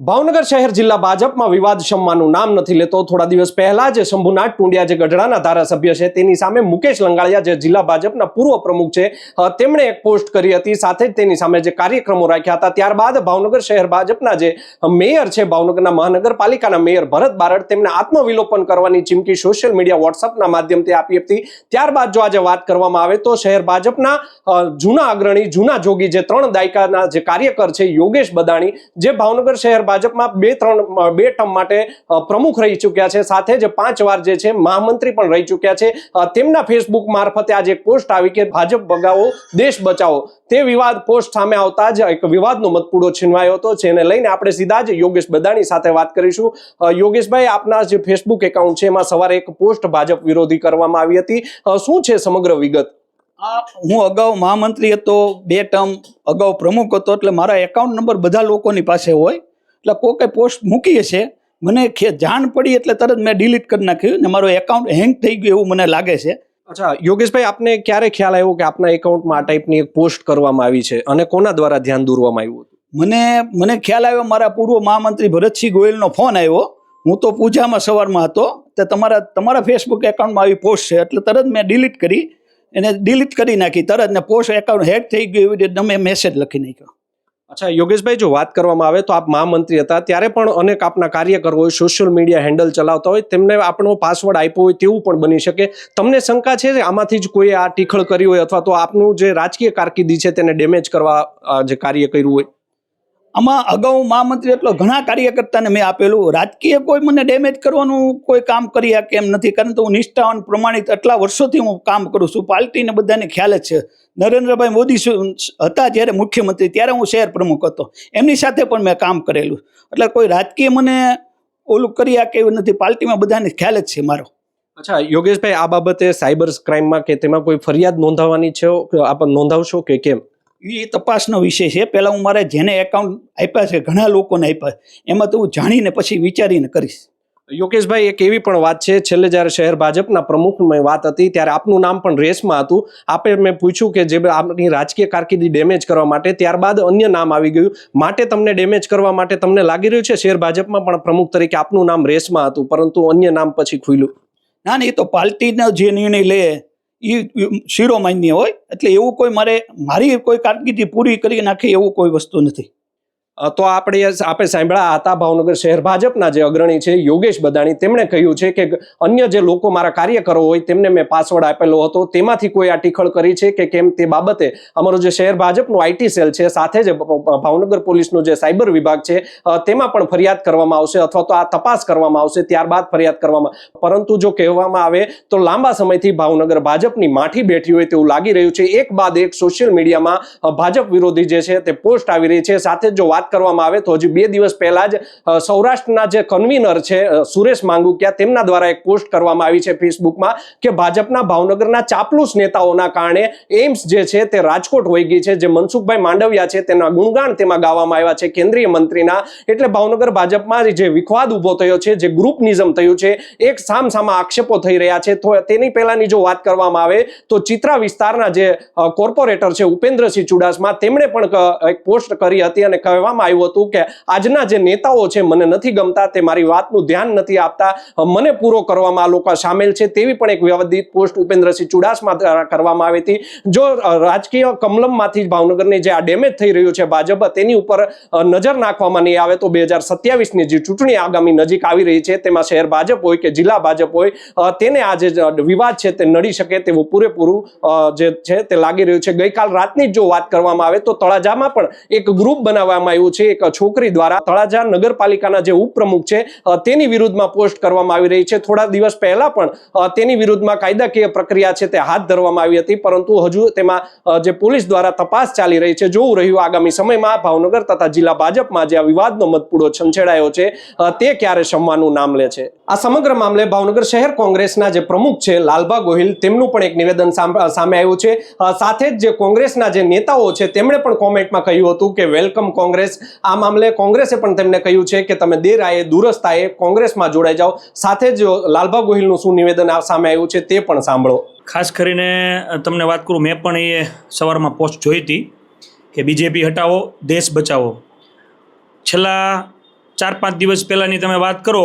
ભાવનગર શહેર જિલ્લા ભાજપમાં વિવાદ શમવાનું નામ નથી લેતો. થોડા દિવસ પહેલા જ શંભુનાથ ટુંડિયા જે ગઢડાના ધારાસભ્ય છે, તેની સામે મુકેશ લંગાળિયા, જે જિલ્લા ભાજપના પૂર્વ પ્રમુખ છે તેમણે એક પોસ્ટ કરી હતી. સાથે જ તેની સામે જે કાર્યક્રમો રાખ્યા હતા, ત્યારબાદ ભાવનગર શહેર ભાજપના જે મેયર છે, ભાવનગરના મહાનગરપાલિકાના મેયર ભરત બારડ, તેમને આત્મવિલોપન કરવાની ચીમકી સોશિયલ મીડિયા વોટ્સઅપના માધ્યમથી આપી હતી. ત્યારબાદ જો આજે વાત કરવામાં આવે તો શહેર ભાજપના જૂના અગ્રણી, જૂના જોગી જે ત્રણ દાયકાના જે કાર્યકર છે, યોગેશ બદાણી, જે ભાવનગર શહેર ભાજપમાં બે ત્રણ બે ટર્મ માટે પ્રમુખ રહી ચૂક્યા છે. સાથે જ પાંચ વાર જે છે, મહામંત્રી પણ રહી ચૂક્યા છે. તેમના ફેસબુક મારફતે આજે એક પોસ્ટ આવી કે ભાજપ ભગાવો દેશ બચાવો. તે વિવાદ પોસ્ટ સામે આવતા જ એક વિવાદનો મતપૂડો છીનવાયો હતો, જેને લઈને આપણે સીધા જ યોગેશ બદાણી સાથે વાત કરીશું. યોગેશભાઈ, આપના જે ફેસબુક એકાઉન્ટ છે, એમાં સવારે એક પોસ્ટ ભાજપ વિરોધી કરવામાં આવી હતી. શું છે સમગ્ર વિગત? હું અગાઉ મહામંત્રી હતો, બે ટર્મ, અગાઉ પ્રમુખ હતો, એટલે મારા એકાઉન્ટ નંબર બધા લોકોની પાસે હોય. એટલે કોકે પોસ્ટ મૂકી હશે. મને ખે- જાણ પડી એટલે તરત મેં ડિલીટ કરી નાખ્યું ને મારો એકાઉન્ટ હેંગ થઈ ગયું એવું મને લાગે છે. અચ્છા યોગેશભાઈ આપને ક્યારે ખ્યાલ આવ્યો કે આપના એકાઉન્ટમાં આ ટાઈપની એક પોસ્ટ કરવામાં આવી છે અને કોના દ્વારા ધ્યાન દોરવામાં આવ્યું હતું? મને મને ખ્યાલ આવ્યો મારા પૂર્વ મહામંત્રી ભરતસિંહ ગોયલનો ફોન આવ્યો. હું તો પૂજામાં સવારમાં હતો. તે તમારા તમારા ફેસબુક એકાઉન્ટમાં આવી પોસ્ટ છે એટલે તરત મેં ડિલીટ કરી. એને ડિલીટ કરી નાખી. તરત ને પોસ્ટ એકાઉન્ટ હેક થઈ ગયું એવી રીતે મેં મેસેજ લખી નાખ્યો. અચ્છા, યોગેશભાઈ, જો વાત કરવામાં આવે તો આપ મહામંત્રી હતા, ત્યારે પણ અનેક આપના કાર્યકરો હોય સોશિયલ મીડિયા હેન્ડલ ચલાવતા હોય, તેમને આપણો પાસવર્ડ આપ્યો હોય તેવું પણ બની શકે. તમને શંકા છે આમાંથી જ કોઈ આ ટીખળ કરી હોય અથવા તો આપનું જે રાજકીય કારકિર્દી છે તેને ડેમેજ કરવા જે કાર્ય કર્યું હોય? આમાં અગાઉ મહામંત્રી એટલો ઘણા કાર્યકર્તાને મેં આપેલું. રાજકીય કોઈ મને ડેમેજ કરવાનું કોઈ કામ કરી શકે એમ નથી. કારણ કે હું નિષ્ઠાવાન, પ્રમાણિત એટલા વર્ષોથી હું કામ કરું છું. પાર્ટીને બધાને ખ્યાલ જ છે. નરેન્દ્રભાઈ મોદી હતા જ્યારે મુખ્યમંત્રી, ત્યારે હું શહેર પ્રમુખ હતો. એમની સાથે પણ મેં કામ કરેલું. એટલે કોઈ રાજકીય મને ઓલું કરી શકે એવું નથી. પાર્ટીમાં બધાને ખ્યાલ જ છે મારો. અચ્છા, યોગેશભાઈ, આ બાબતે સાયબર ક્રાઇમમાં કે તેમાં કોઈ ફરિયાદ નોંધાવવાની છે? કે આપ નોંધાવશો કે કેમ? એ તપાસનો વિષય છે. પહેલાં હું મારે જેને એકાઉન્ટ આપ્યા છે ઘણા લોકોને આપ્યા એમાં તો હું જાણીને પછી વિચારીને કરીશ. યોગેશભાઈ એક એવી પણ વાત છે. છેલ્લે જ્યારે શહેર ભાજપના પ્રમુખની વાત હતી ત્યારે આપનું નામ પણ રેસમાં હતું. આપે મેં પૂછ્યું કે જે આપની રાજકીય કારકિર્દી ડેમેજ કરવા માટે ત્યારબાદ અન્ય નામ આવી ગયું. માટે તમને ડેમેજ કરવા માટે તમને લાગી રહ્યું છે? શહેર ભાજપમાં પણ પ્રમુખ તરીકે આપનું નામ રેસમાં હતું પરંતુ અન્ય નામ પછી ખુલ્યું. ના ના એ તો પાર્ટીનો જે નિર્ણય લે એ શિરોમાન્ય હોય, એટલે એવું કોઈ મારે, મારી કોઈ કારકિર્દી પૂરી કરી નાખે એવું કોઈ વસ્તુ નથી. તો આપણે આપણે સાંભળ્યા હતા ભાવનગર શહેર ભાજપના જે અગ્રણી છે, યોગેશ બદાણી. તેમણે કહ્યું છે કે અન્ય જે લોકો મારા કાર્યકરો હોય, તેમને મેં પાસવર્ડ આપેલો હતો. તેમાંથી કોઈ આ ટીખળ કરી છે કે કેમ તે બાબતે અમારું જે શહેર ભાજપનું આઈટી સેલ છે, સાથે જ ભાવનગર પોલીસનું જે સાયબર વિભાગ છે તેમાં પણ ફરિયાદ કરવામાં આવશે અથવા તો આ તપાસ કરવામાં આવશે, ત્યારબાદ ફરિયાદ કરવામાં પરંતુ જો કહેવામાં આવે તો લાંબા સમયથી ભાવનગર ભાજપની માઠી બેઠી હોય તેવું લાગી રહ્યું છે. એક બાદ એક સોશિયલ મીડિયામાં ભાજપ વિરોધી જે છે તે પોસ્ટ આવી રહી છે. સાથે જો જો વાત કરવામાં આવે તો હજી બે દિવસ પહેલા જ સૌરાષ્ટ્રના જે કન્વીનર છે સુરેશ માંગુકિયા તેમના દ્વારા એક પોસ્ટ કરવામાં આવી છે ફેસબુકમાં કે ભાજપના ભાવનગરના ચાપલુસ નેતાઓના કારણે એમ્સ જે છે તે રાજકોટ વહી ગઈ છે, જે મનસુખભાઈ માંડવિયા છે તેના ગુણગાન તેમાં ગાવામાં આવ્યા છે કેન્દ્રીય મંત્રીના. એટલે ભાવનગર ભાજપમાં જે વિખવાદ ઊભો થયો છે, જે ગ્રુપનિઝમ થયું છે, એક સામ સામા આક્ષેપો થઈ રહ્યા છે. તો તેની પહેલાની જો વાત કરવામાં આવે તો ચિત્રા વિસ્તારના જે કોર્પોરેટર છે ઉપેન્દ્રસિંહ ચુડાસમા તેમણે પણ એક પોસ્ટ કરી હતી અને કહેવામાં આવ્યું હતું કે આજના જે નેતાઓ છે, મને નથી ગમતા, તે મારી વાતનું ધ્યાન નથી આપતા. મને પૂરો કરવામાં આ લોકો સામેલ છે, તેવી પણ એક વ્યવધિત પોસ્ટ ઉપેન્દ્રસિંહ ચુડાસમા દ્વારા કરવામાં આવી હતી. જો રાજકીય કમલમમાંથી ભાવનગરની જે આ ડેમેજ થઈ રહ્યું છે ભાજપ, તેની ઉપર નજર નાખવામાં નહીં આવે તો બે હજાર સત્યાવીસની જે ચૂંટણી આગામી નજીક આવી રહી છે, તેમાં શહેર ભાજપ હોય કે જિલ્લા ભાજપ હોય તેને આ જે વિવાદ છે તે નડી શકે તેવું પૂરેપૂરું જે છે તે લાગી રહ્યું છે. ગઈકાલ રાતની જો વાત કરવામાં આવે તો તળાજામાં પણ એક ગ્રુપ બનાવવામાં આવ્યું છે એક છોકરી દ્વારા તળાજા નગરપાલિકાના જે ઉપપ્રમુખ છે તેની વિરુદ્ધમાં પોસ્ટ કરવામાં આવી રહી છે. થોડા દિવસ પહેલા પણ તેની વિરુદ્ધમાં કાયદાકીય પ્રક્રિયા છે તે હાથ ધરવામાં આવી હતી, પરંતુ હજુ તેમાં જે પોલીસ દ્વારા તપાસ ચાલી રહી છે, જોવું રહ્યું આગામી સમયમાં ભાવનગર તથા જિલ્લા ભાજપમાં જે આ વિવાદનો મતપૂડો છંછેડાયો છે તે ક્યારે શમવાનું નામ લે છે? આ સમગ્ર મામલે ભાવનગર શહેર કોંગ્રેસના જે પ્રમુખ છે લાલબા ગોહિલ, તેમનું પણ એક નિવેદન સામે આવ્યું છે. સાથે જ જે કોંગ્રેસના જે નેતાઓ છે, તેમણે પણ કોમેન્ટમાં કહ્યું હતું કે, વેલકમ કોંગ્રેસ આ મામલે કોંગ્રેસે પણ તેમને કહ્યું છે કે તમે દેર આયે દુરસ્ત આયે કોંગ્રેસમાં જોડાઈ જાઓ. સાથે જ લાલભા ગોહિલનું શું નિવેદન સામે આવ્યું છે તે પણ સાંભળો. ખાસ કરીને તમને વાત કરું, મેં પણ એ સવારમાં પોસ્ટ જોઈ હતી કે બીજેપી હટાવો, દેશ બચાવો. છેલ્લા ચાર પાંચ દિવસ પહેલાંની તમે વાત કરો,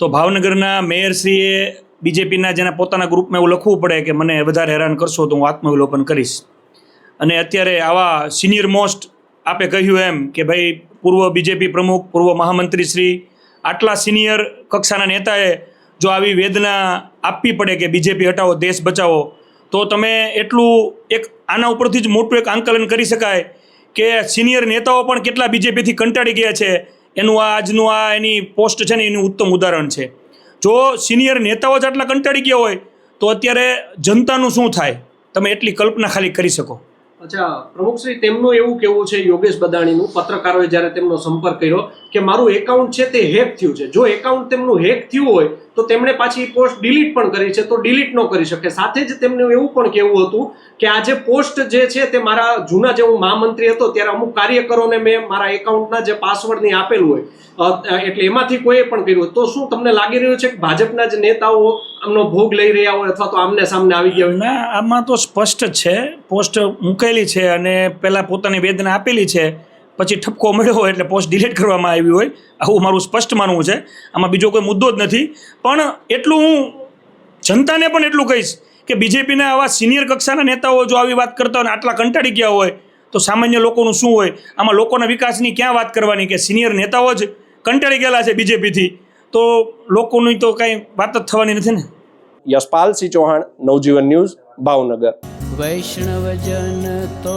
તો ભાવનગરના મેયરશ્રીએ બીજેપીના જેના પોતાના ગ્રુપમાં એવું લખવું પડે કે મને વધારે હેરાન કરશો તો હું આત્મવિલોપન કરીશ. અને અત્યારે આવા સિનિયર મોસ્ટ આપે કહ્યું એમ કે ભાઈ, પૂર્વ બીજેપી પ્રમુખ, પૂર્વ મહામંત્રી શ્રી, આટલા સિનિયર કક્ષાના નેતાએ જો આવી વેદના આપવી પડે કે બીજેપી હટાવો, દેશ બચાવો, તો તમે એટલું એક આના ઉપરથી જ મોટું એક આંકલન કરી શકાય કે સિનિયર નેતાઓ પણ કેટલા બીજેપીથી કંટાળી ગયા છે. એનું આ આજનું આ એની પોસ્ટ છે ને, એનું ઉત્તમ ઉદાહરણ છે. જો સિનિયર નેતાઓ જ આટલા કંટાળી ગયા હોય, તો અત્યારે જનતાનું શું થાય? તમે એટલી કલ્પના ખાલી કરી શકો. અચ્છા પ્રમુખશ્રી તેમનું એવું કેવું છે, યોગેશ બદાણીનું, પત્રકારોએ જ્યારે તેમનો સંપર્ક કર્યો કે મારું એકાઉન્ટ છે તે હેક થયું છે. જો એકાઉન્ટ તેમનું હેક થયું હોય તો તેમણે પાછી પોસ્ટ ડિલીટ પણ કરી છે, તો ડિલીટ ન કરી શકે. સાથે જ તેમનું એવું પણ કહેવું હતું કે આ જે પોસ્ટ જે છે તે મારા જૂના જે હું મહામંત્રી હતો, ત્યારે અમુક કાર્યકરોને મેં મારા એકાઉન્ટના જે પાસવર્ડની આપેલું હોય એટલે એમાંથી કોઈએ પણ કર્યું હોય. તો શું તમને લાગી રહ્યું છે કે ભાજપના જ નેતાઓ આમનો ભોગ લઈ રહ્યા હોય અથવા તો આમને સામને આવી ગયા હોય? આમાં તો સ્પષ્ટ છે. પોસ્ટ મૂકેલી છે અને પહેલાં પોતાની વેદના આપેલી છે. પછી ઠપકો મળ્યો હોય એટલે પોસ્ટ ડિલીટ કરવામાં આવી હોય. આવું મારું સ્પષ્ટ માનવું છે. આમાં બીજો કોઈ મુદ્દો જ નથી. પણ એટલું હું જનતાને પણ એટલું કહીશ કે બીજેપીના આવા સિનિયર કક્ષાના નેતાઓ જો આવી વાત કરતા હોય અને આટલા કંટાળી ગયા હોય તો સામાન્ય લોકોનું શું હોય? આમાં લોકોના વિકાસની ક્યાં વાત કરવાની કે સિનિયર નેતાઓ જ કંટાળી ગયેલા છે બીજેપીથી? તો લોકોની તો કાંઈ વાત જ થવાની નથી ને? યશપાલસિંહ ચૌહાણ નવજીવન ન્યૂઝ ભાવનગર. વૈષ્ણવજન તો